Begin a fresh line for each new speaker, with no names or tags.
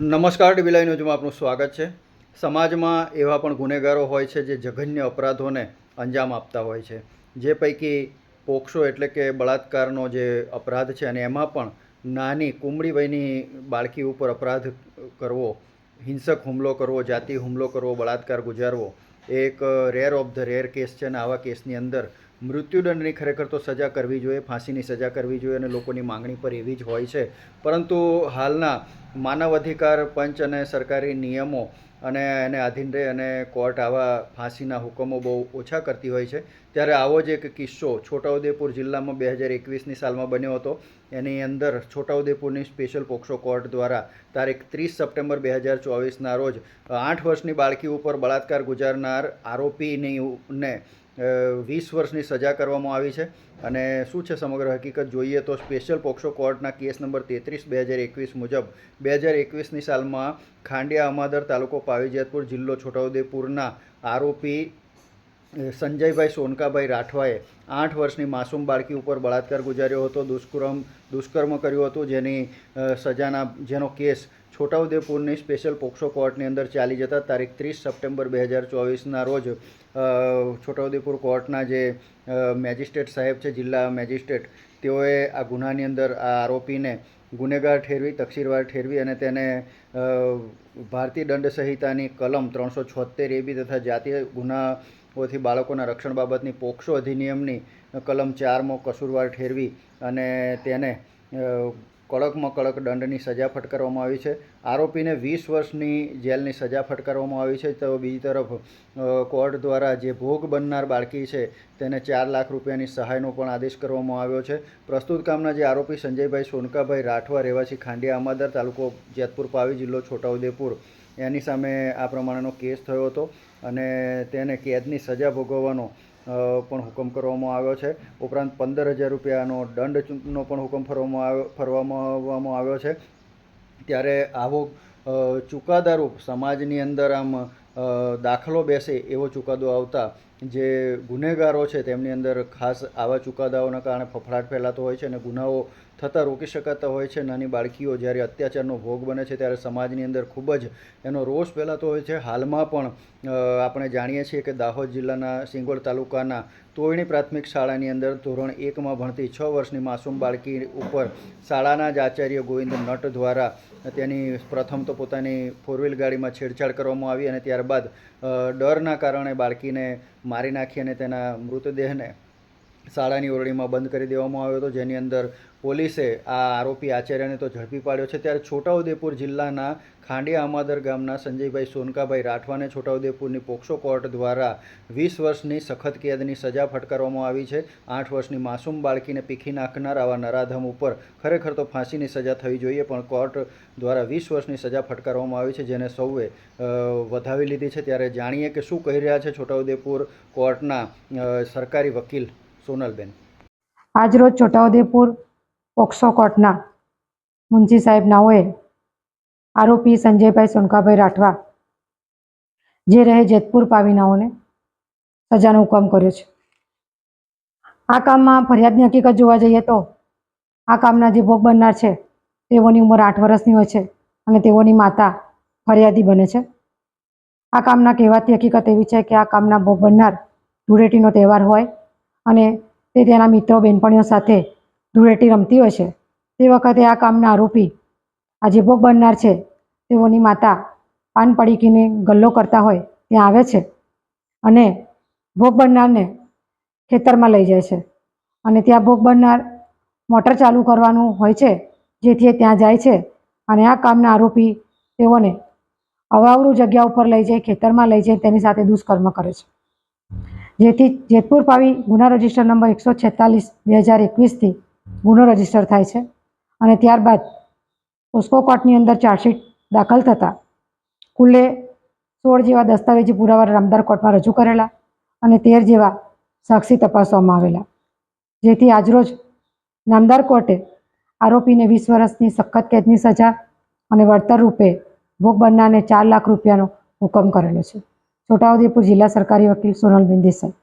નમસ્કાર ડીબીલાઈ ન્યૂઝમાં આપનું સ્વાગત છે. સમાજમાં એવા પણ ગુનેગારો હોય છે જે જઘન્ય અપરાધોને અંજામ આપતા હોય છે. જે પૈકી પોક્સો એટલે કે બળાત્કારનો જે અપરાધ છે અને એમાં પણ નાની કુમળી વયની બાળકી ઉપર અપરાધ કરવો, હિંસક હુમલો કરવો, જાતિ હુમલો કરવો, બળાત્કાર ગુજારવો એક rare of the rare case છે અને આવા કેસની અંદર મૃત્યુદંડની ખરેખર તો સજા કરવી જોઈએ, ફાંસીની સજા કરવી જોઈએ અને લોકોની માંગણી પર એવી જ હોય છે. પરંતુ હાલના માનવ અધિકાર પંચ અને સરકારી નિયમો અને એને આધીન રહે અને કોર્ટ આવા ફાંસીના હુકમો બહુ ઓછા કરતી હોય છે. ત્યારે આવો જ એક કિસ્સો છોટાઉદેપુર જિલ્લામાં બે હજાર એકવીસની સાલમાં બન્યો હતો. એની અંદર છોટાઉદેપુરની સ્પેશિયલ પોક્સો કોર્ટ દ્વારા તારીખ ત્રીસ સપ્ટેમ્બર બે હજાર ચોવીસના રોજ આઠ વર્ષની બાળકી ઉપર બળાત્કાર ગુજારનાર આરોપીની ને વીસ વર્ષની સજા કરવામાં આવી છે અને શું છે સમગ્ર હકીકત? જોઈએ તો સ્પેશિયલ પોક્સો કોર્ટના કેસ નંબર તેત્રીસ બે હજાર એકવીસ મુજબ બે હજાર એકવીસની સાલમાં ખાંડિયા અમાદર તાલુકો પાવીજેતપુર જિલ્લો છોટાઉદેપુરના આરોપી સંજયભાઈ સોનકાભાઈ રાઠવાએ આઠ વર્ષની માસૂમ બાળકી ઉપર બળાત્કાર ગુજાર્યો હતો, દુષ્કર્મ દુષ્કર્મ કર્યું હતું જેની સજાના, જેનો કેસ છોટાઉદેપુરની સ્પેશિયલ પોક્સો કોર્ટની અંદર ચાલી જતા તારીખ ત્રીસ સપ્ટેમ્બર બે હજાર ચોવીસના રોજ છોટાઉદેપુર કોર્ટના જે મેજિસ્ટ્રેટ સાહેબ છે, જિલ્લા મેજિસ્ટ્રેટ, તેઓએ આ ગુનાની અંદર આ આરોપીને ગુનેગાર ઠેરવી, તકસીરવાર ઠેરવી અને તેને ભારતીય દંડ સંહિતાની કલમ ત્રણસો છોતેર એબી તથા જાતીય ગુનાઓથી બાળકોના રક્ષણ બાબતની પોક્સો અધિનિયમની કલમ ચારમાં કસૂરવાર ઠેરવી અને તેને કડકમાં કડક દંડની સજા ફટકારવામાં આવી છે. આરોપીને વીસ વર્ષની જેલની સજા ફટકારવામાં આવી છે. તો બીજી તરફ કોર્ટ દ્વારા જે ભોગ બનનાર બાળકી છે, તેને ચાર લાખ રૂપિયાની સહાયનો પણ આદેશ કરવામાં આવ્યો છે. પ્રસ્તુત કામના જે આરોપી સંજયભાઈ સોનકાભાઈ રાઠવા, રહેવાસી ખાંડિયા, અમાદર તાલુકો જેતપુર, પાવી જિલ્લો છોટાઉદેપુર. એની સામે આ પ્રમાણેનો કેસ થયો હતો અને તેને કેદની સજા ભોગવવાનો પણ હુકમ કરવામાં આવ્યો છે. ઉપરાંત પંદર હજાર રૂપિયાનો દંડનો પણ હુકમ ફરવામાં આવ્યો ફરવામાં આવ્યો છે. ત્યારે આવો ચુકાદારૂપ સમાજની અંદર આમ દાખલો બેસે એવો ચુકાદો આવતા જે ગુનેગારો છે તેમની અંદર ખાસ આવા ચુકાદાઓના કારણે ફફડાટ ફેલાતો હોય છે અને ગુનાઓ થતાં રોકી શકાતા હોય છે. નાની બાળકીઓ જ્યારે અત્યાચારનો ભોગ બને છે ત્યારે સમાજની અંદર ખૂબ જ એનો રોષ ફેલાતો હોય છે. હાલમાં પણ આપણે જાણીએ છીએ કે દાહોદ જિલ્લાના સિંગોડ તાલુકાના તોયણી પ્રાથમિક શાળાની અંદર ધોરણ એકમાં ભણતી છ વર્ષની માસૂમ બાળકી ઉપર શાળાના જ આચાર્ય ગોવિંદ નટ દ્વારા તેની પ્રથમ તો પોતાની ફોર વ્હીલ ગાડીમાં છેડછાડ કરવામાં આવી અને ત્યારબાદ ડરના કારણે બાળકીને મારી નાખી અને તેના મૃતદેહને શાળાની ઓરડીમાં બંધ કરી દેવામાં આવ્યો હતો, જેની અંદર પોલીસે આ આરોપી આચાર્યને તો ઝડપી પાડ્યો છે. ત્યારે છોટાઉદેપુર જિલ્લાના ખાંડિયા અમાદર ગામના સંજયભાઈ સોનકાભાઈ રાઠવાને છોટાઉદેપુરની પોક્સો કોર્ટ દ્વારા વીસ વર્ષની સખત કેદની સજા ફટકારવામાં આવી છે. આઠ વર્ષની માસૂમ બાળકીને પીખી નાખનાર આવા નરાધમ ઉપર ખરેખર તો ફાંસીની સજા થવી જોઈએ, પણ કોર્ટ દ્વારા વીસ વર્ષની સજા ફટકારવામાં આવી છે, જેને સૌએ વધાવી લીધી છે. ત્યારે જાણીએ કે શું કહી રહ્યા છે છોટાઉદેપુર કોર્ટના સરકારી વકીલ સોનલબેન.
આજરોજ છોટાઉદેપુર પોક્સો કોર્ટના મુનશી સાહેબ નાઓએ આરોપી સંજયભાઈ સોનકાભાઈ રાઠવા, જે રહે જેતપુર પાવીનાઓને સજાનો હુકમ કર્યો છે. આ કામમાં ફરિયાદની હકીકત જોવા જઈએ તો આ કામના જે ભોગ બનનાર છે, તેઓની ઉંમર આઠ વર્ષની હોય છે અને તેઓની માતા ફરિયાદી બને છે. આ કામના કહેવાતી હકીકત એવી છે કે આ કામના ભોગ બનનાર ધૂળેટીનો તહેવાર હોય અને તે તેના મિત્રો બહેનપણીઓ સાથે ધૂળેટી રમતી હોય છે. તે વખતે આ કામના આરોપી આ જે ભોગ બનનાર છે, તેઓની માતા પાન પડીકીને ગલ્લો કરતા હોય, ત્યાં આવે છે અને ભોગ બનનારને ખેતરમાં લઈ જાય છે. અને ત્યાં ભોગ બનનાર મોટર ચાલુ કરવાનું હોય છે, જેથી એ ત્યાં જાય છે. અને આ કામના આરોપી તેઓને અવાવરું જગ્યા ઉપર લઈ જાય ખેતરમાં લઈ જાય તેની સાથે દુષ્કર્મ કરે છે. જેથી જેતપુર પાવી ગુના રજિસ્ટર નંબર એકસો છેતાલીસ, બે હજાર એકવીસથી ગુનો રજિસ્ટર થાય છે. અને ત્યારબાદ પોસ્કો કોર્ટની અંદર ચાર્જશીટ દાખલ થતાં કુલ્લે સોળ જેવા દસ્તાવેજી પુરાવા રામદાર કોર્ટમાં રજૂ કરેલા અને તેર જેવા સાક્ષી તપાસવામાં આવેલા. જેથી આજરોજ નામદાર કોર્ટે આરોપીને વીસ વર્ષની સખત કેદની સજા અને વળતર રૂપે ભોગ બનનારને ચાર લાખ રૂપિયાનો હુકમ કરેલો છે. છોટાઉદેપુર જિલ્લા સરકારી વકીલ સોનલબેન દેસાઈ.